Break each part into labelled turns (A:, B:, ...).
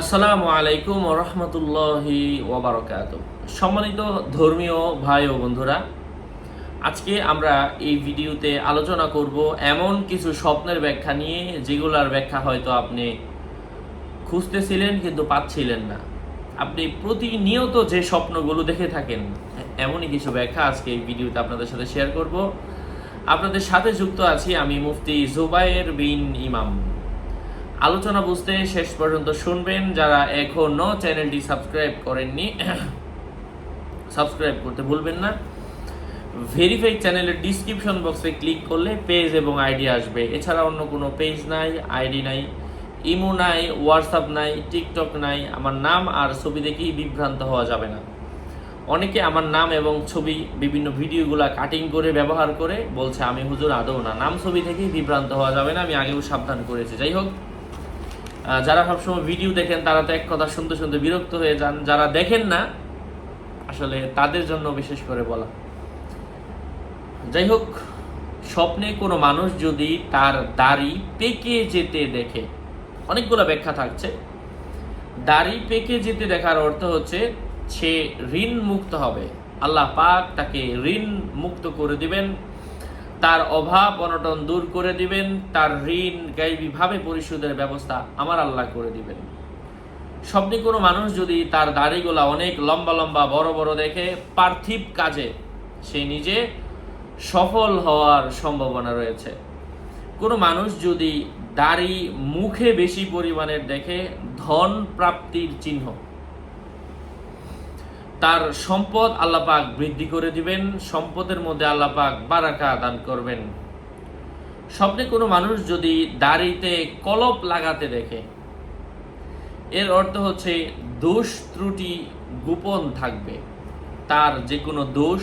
A: আসসালামু আলাইকুম রহমতুল্লাহি ওবরাকাত সম্মানিত ধর্মীয় ভাই ও বন্ধুরা, আজকে আমরা এই ভিডিওতে আলোচনা করব এমন কিছু স্বপ্নের ব্যাখ্যা নিয়ে, যেগুলার ব্যাখ্যা হয়তো আপনি খুঁজতেছিলেন কিন্তু পাচ্ছিলেন না। আপনি প্রতিনিয়ত যে স্বপ্নগুলো দেখে থাকেন, এমনই কিছু ব্যাখ্যা আজকে এই ভিডিওতে আপনাদের সাথে শেয়ার করব। আপনাদের সাথে যুক্ত আছি আমি মুফতি জুবায়ের বিন ইমাম। আলোচনা বুঝতে শেষ পর্যন্ত শুনবেন। যারা এখনও চ্যানেলটি সাবস্ক্রাইব করেননি, সাবস্ক্রাইব করতে ভুলবেন না। ভেরিফাই চ্যানেলের ডিসক্রিপশন বক্সে ক্লিক করলে পেজ এবং আইডি আসবে। এছাড়া অন্য কোনো পেজ নাই আইডি নাই ইমো নাই হোয়াটসঅ্যাপ নাই টিকটক নাই। আমার নাম আর ছবি দেখেই বিভ্রান্ত হওয়া যাবে না। অনেকে আমার নাম এবং ছবি, বিভিন্ন ভিডিওগুলা কাটিং করে ব্যবহার করে বলছে, আমি হুজুর আদৌ না। নাম, ছবি থেকেই বিভ্রান্ত হওয়া যাবে না। আমি আগেও সাবধান করেছি। যাই হোক যারা সবসময় ভিডিও দেখেন, তারা তো এক কথা শুনতে শুনতে বিরক্ত হয়ে যান। যারা দেখেন না, আসলে তাদের জন্য বিশেষ করে বলা। যাই হোক স্বপ্নে কোনো মানুষ যদি তার দাড়ি পেকে যেতে দেখে, অনেকগুলো ব্যাখ্যা থাকছে। দাড়ি পেকে যেতে দেখার অর্থ হচ্ছে সে ঋণ মুক্ত হবে। আল্লাহ পাক তাকে ঋণ মুক্ত করে দিবেন। তার অভাব, অনটন দূর করে দিবেন, তার ঋণ গাইবীভাবে পরিশোধের ব্যবস্থা আমার আল্লাহ করে দিবেন। স্বপ্নে কোনো মানুষ যদি তার দাড়িগুলা অনেক লম্বা লম্বা, বড় বড় দেখে, পার্থিব কাজে, সে নিজে সফল হওয়ার সম্ভাবনা রয়েছে। কোনো মানুষ যদি দাড়ি মুখে বেশি পরিমাণের দেখে, ধন প্রাপ্তির চিহ্ন তার সম্পদ আল্লাপাক বৃদ্ধি করে দিবেন, সম্পদের মধ্যে আল্লাপাক বারাকা দান করবেন। স্বপ্নে কোনো মানুষ যদি দাড়িতে কলপ লাগাতে দেখে, এর অর্থ হচ্ছে দোষ ত্রুটি গোপন থাকবে। তার যে কোনো দোষ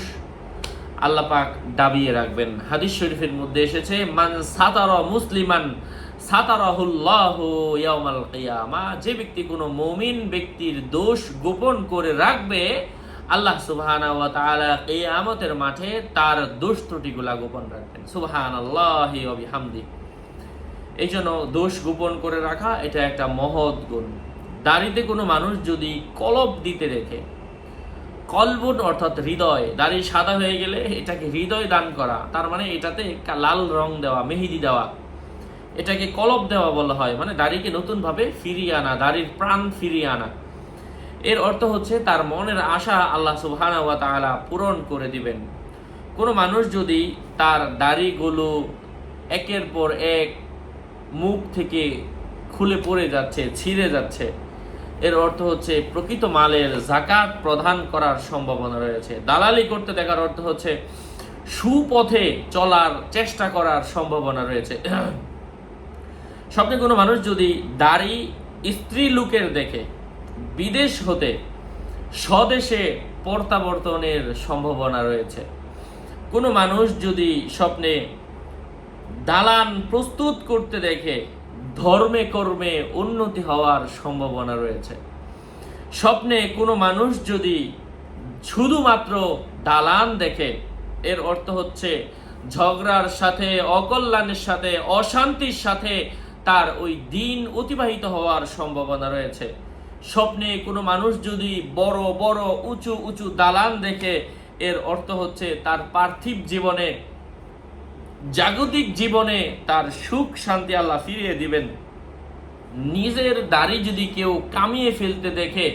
A: আল্লাপাক দাবিয়ে রাখবেন। হাদিস শরীফের মধ্যে এসেছে, মান সাতার মুসলিমান সাতারাহুল্লাহ ইয়াউমাল কিয়ামা, যে ব্যক্তি কোনো মুমিন ব্যক্তির দোষ গোপন করে রাখবে, আল্লাহ সুবহানাহু ওয়া মাঠে তার দোষ ত্রুটিগুলা গোপন রাখবেন। সুবহানাল্লাহি ওয়া বিহামদি। এই জন্য দোষ গোপন করে রাখা, এটা একটা মহৎ গুণ। দাড়িতে কোনো মানুষ যদি কলব দিতে দেখে কলবুন অর্থাৎ হৃদয়, দাড়ি সাদা হয়ে গেলে এটাকে হৃদয় দান করা, তার মানে এটাতে লাল রং দেওয়া, মেহেদি দেওয়া এটাকে কলব দেওয়া বলা হয় মানে দাড়িকে নতুনভাবে ফিরিয়ে আনা, দাড়ির প্রাণ ফিরিয়ে আনা। এর অর্থ হচ্ছে তার মনের আশা আল্লাহ সুবহানাহু ওয়া তাআলা পূরণ করে দিবেন। কোনো মানুষ যদি তার দাড়িগুলো একের পর এক মুখ থেকে খুলে পড়ে যাচ্ছে, ছিঁড়ে যাচ্ছে, এর অর্থ হচ্ছে প্রকৃত মালের জাকাত প্রদান করার সম্ভাবনা রয়েছে। দালালি করতে দেখার অর্থ হচ্ছে সুপথে চলার চেষ্টা করার সম্ভাবনা রয়েছে। স্বপ্নে কোনো মানুষ যদি দাড়ি স্ত্রী লোকের দেখে, বিদেশ হতে স্বদেশে প্রত্যাবর্তনের সম্ভাবনা রয়েছে। কোনো মানুষ যদি স্বপ্নে দালান প্রস্তুত করতে দেখে, ধর্মে কর্মে উন্নতি হওয়ার সম্ভাবনা রয়েছে। স্বপ্নে কোনো মানুষ যদি শুধুমাত্র দালান দেখে, এর অর্থ হচ্ছে ঝগড়ার সাথে, অকল্যাণের সাথে, অশান্তির সাথে তার ওই দিন অতিবাহিত হওয়ার সম্ভাবনা রয়েছে। স্বপ্নে কোনো মানুষ যদি বড় বড়, উঁচু উঁচু দালান দেখে, এর অর্থ হচ্ছে তার পার্থিব জীবনে, জাগতিক জীবনে তার সুখ, শান্তি আল্লাহ ফিরিয়ে দিবেন। নিজের দাড়ি যদি কেউ কামিয়ে ফেলতে দেখে,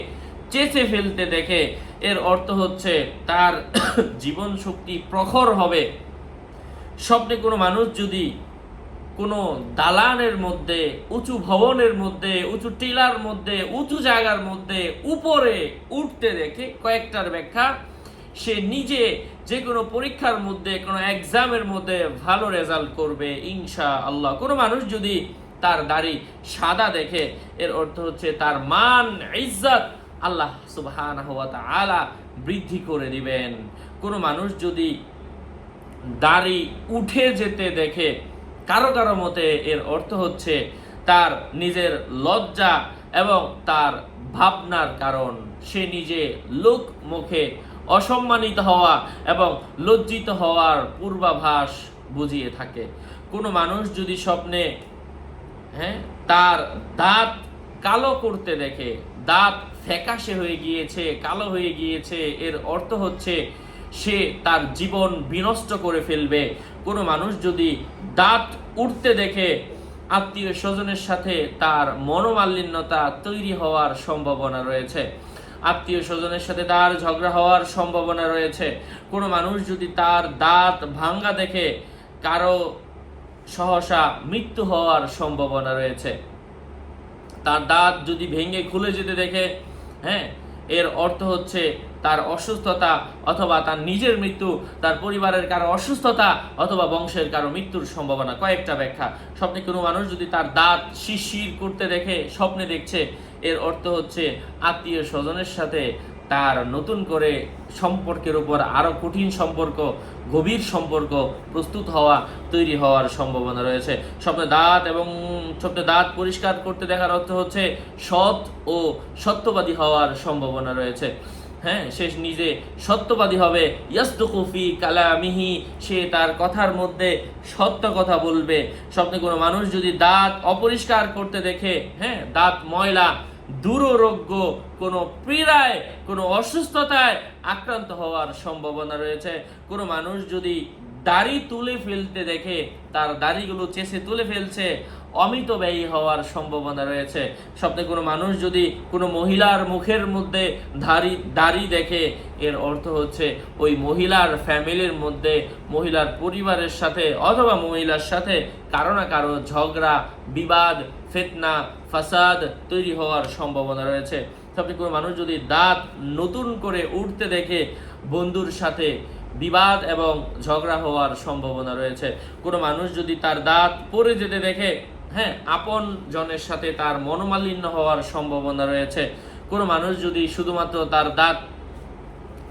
A: চেঁচে ফেলতে দেখে, এর অর্থ হচ্ছে তার জীবন শক্তি প্রখর হবে। স্বপ্নে কোনো মানুষ যদি কোনো দালানের মধ্যে, উঁচু ভবনের মধ্যে, উঁচু টিলার মধ্যে, উঁচু জায়গার মধ্যে উপরে উঠতে দেখে কয়েকটার ব্যাখ্যা, সে নিজে যে কোনো পরীক্ষার মধ্যে, কোনো এক্সামের মধ্যে ভালো রেজাল্ট করবে ইনশা আল্লাহ কোনো মানুষ যদি তার দাড়ি সাদা দেখে, এর অর্থ হচ্ছে তার মান, ইজ্জত আল্লাহ সুবহানাহু ওয়া তাআলা বৃদ্ধি করে দিবেন। কোনো মানুষ যদি দাড়ি উঠে যেতে দেখে কারও কারও মতে এর অর্থ হচ্ছে তার নিজের লজ্জা এবং তার ভাবনার কারণ। সে নিজে লোক মুখে অসম্মানিত হওয়া এবং লজ্জিত হওয়ার পূর্বাভাস বুঝিয়ে থাকে। কোনো মানুষ যদি স্বপ্নে হ্যাঁ তার দাঁত কালো করতে দেখে, দাঁত ফ্যাকাশে হয়ে গিয়েছে, কালো হয়ে গিয়েছে, এর অর্থ হচ্ছে সে তার জীবন বিনষ্ট করে ফেলবে কোনো মানুষ যদি দাঁত উঠতে দেখে আত্মীয় স্বজনের সাথে তার মনোমালিন্যতা তৈরি হওয়ার সম্ভাবনা রয়েছে। আত্মীয় স্বজনের সাথে তার ঝগড়া হওয়ার সম্ভাবনা রয়েছে। কোনো মানুষ যদি তার দাঁত ভাঙ্গা দেখে কারও সহসা মৃত্যু হওয়ার সম্ভাবনা রয়েছে। তার দাঁত যদি ভেঙে খুলে যেতে দেখে হ্যাঁ এর অর্থ হচ্ছে তার অসুস্থতা অথবা তার নিজের মৃত্যু, তার পরিবারের কারও অসুস্থতা অথবা বংশের কারও মৃত্যুর সম্ভাবনা। কয়েকটা ব্যাখ্যা। স্বপ্নে কোনো মানুষ যদি তার দাঁত শিশির করতে দেখে, স্বপ্নে দেখছে, এর অর্থ হচ্ছে আত্মীয় স্বজনের সাথে তার নতুন করে সম্পর্কের উপর আরও কঠিন সম্পর্ক, গভীর সম্পর্ক প্রস্তুত হওয়া তৈরি হওয়ার সম্ভাবনা রয়েছে। স্বপ্নে দাঁত এবং স্বপ্নে দাঁত পরিষ্কার করতে দেখার অর্থ হচ্ছে সৎ ও সত্যবাদী হওয়ার সম্ভাবনা রয়েছে। হ্যাঁ সে নিজে সত্যবাদী হবে। ইয়াস্তুকুফি কালামিহি, সে তার কথার মধ্যে সত্য কথা বলবে। স্বপ্নে কোনো মানুষ যদি দাঁত অপরিষ্কার করতে দেখে হ্যাঁ দাঁত ময়লা দুরোগ্য কোনো পীড়ায়, কোনো অসুস্থতায় আক্রান্ত হওয়ার সম্ভাবনা রয়েছে। কোনো মানুষ যদি দাড়ি তুলে ফেলতে দেখে, তার দাড়িগুলো চেষে তুলে ফেলছে, অমিত ব্যয়ী হওয়ার সম্ভাবনা রয়েছে। স্বপ্নে কোনো মানুষ যদি কোনো মহিলার মুখের মধ্যে দাড়ি দাড়ি দেখে, এর অর্থ হচ্ছে ওই মহিলার ফ্যামিলির মধ্যে মহিলার পরিবারের সাথে অথবা মহিলার সাথে কারও না কারও ঝগড়া, বিবাদ ফেতনা, ফাসাদ তৈরি হওয়ার সম্ভাবনা রয়েছে। স্বপ্নে কোনো মানুষ যদি দাঁত নতুন করে উঠতে দেখে, বন্ধুর সাথে বিবাদ এবং ঝগড়া হওয়ার সম্ভাবনা রয়েছে। কোনো মানুষ যদি তার দাঁত পড়ে যেতে দেখে হ্যাঁ আপন জনের সাথে তার মনোমালিন্য হওয়ার সম্ভাবনা রয়েছে। কোনো মানুষ যদি শুধুমাত্র তার দাঁত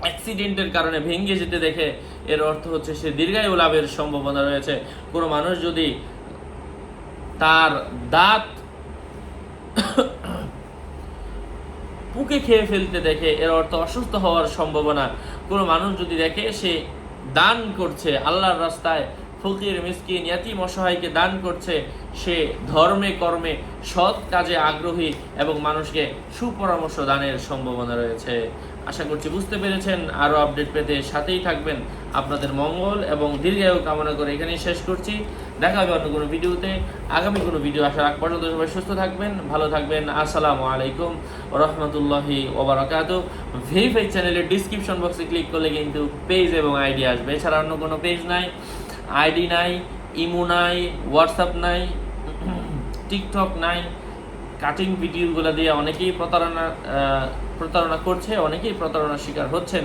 A: অ্যাক্সিডেন্টের কারণে ভেঙে যেতে দেখে, এর অর্থ হচ্ছে সে দীর্ঘায়ু লাভের সম্ভাবনা রয়েছে। কোনো মানুষ যদি তার দাঁত পুকে খেয়ে ফেলতে দেখে, এর অর্থ অসুস্থ হওয়ার সম্ভাবনা। কোনো মানুষ যদি দেখে, সে দান করছে, আল্লাহর রাস্তায় ফকির, মিসকিন, ইয়াতিম, অসহায়কে দান করছে, সে ধর্মে, কর্মে সৎ কাজে আগ্রহী এবং মানুষকে সুপরামর্শ দানের সম্ভাবনা রয়েছে। আশা করছি বুঝতে পেরেছেন। আরও আপডেট পেতে সাথেই থাকবেন আপনাদের মঙ্গল এবং দীর্ঘায়ু কামনা করে এখানেই শেষ করছি। দেখা হবে অন্য কোনো ভিডিওতে। আগামী কোনো ভিডিও আসার আগ পর্যন্ত সবাই সুস্থ থাকবেন, ভালো থাকবেন। আসসালামু আলাইকুম রহমতুল্লাহি ওবরাকাত। ভেরিফাই চ্যানেলের ডিসক্রিপশন বক্সে ক্লিক করলে কিন্তু পেজ এবং আইডি আসবে। এছাড়া অন্য কোনো পেজ নাই। আইডি নাই, ইমো নাই, হোয়াটসঅ্যাপ নাই, টিকটক নাই। কাটিং ভিডিওগুলো দিয়ে অনেকেই প্রতারণা প্রতারণা করছে, অনেকেই প্রতারণার শিকার হচ্ছেন।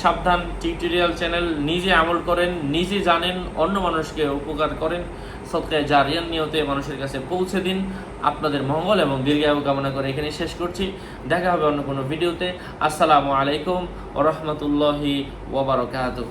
A: সাবধান টিউটোরিয়াল চ্যানেল নিজে আমল করেন, নিজে জানেন, অন্য মানুষকে উপকার করেন। সৎকায় জারিয়ান নিয়তে মানুষের কাছে পৌঁছে দিন। আপনাদের মঙ্গল এবং দীর্ঘায়ু কামনা করে এখানে শেষ করছি। দেখা হবে অন্য কোনো ভিডিওতে। আসসালামু আলাইকুম ও রহমতুল্লাহি ওবরাকাতুহ।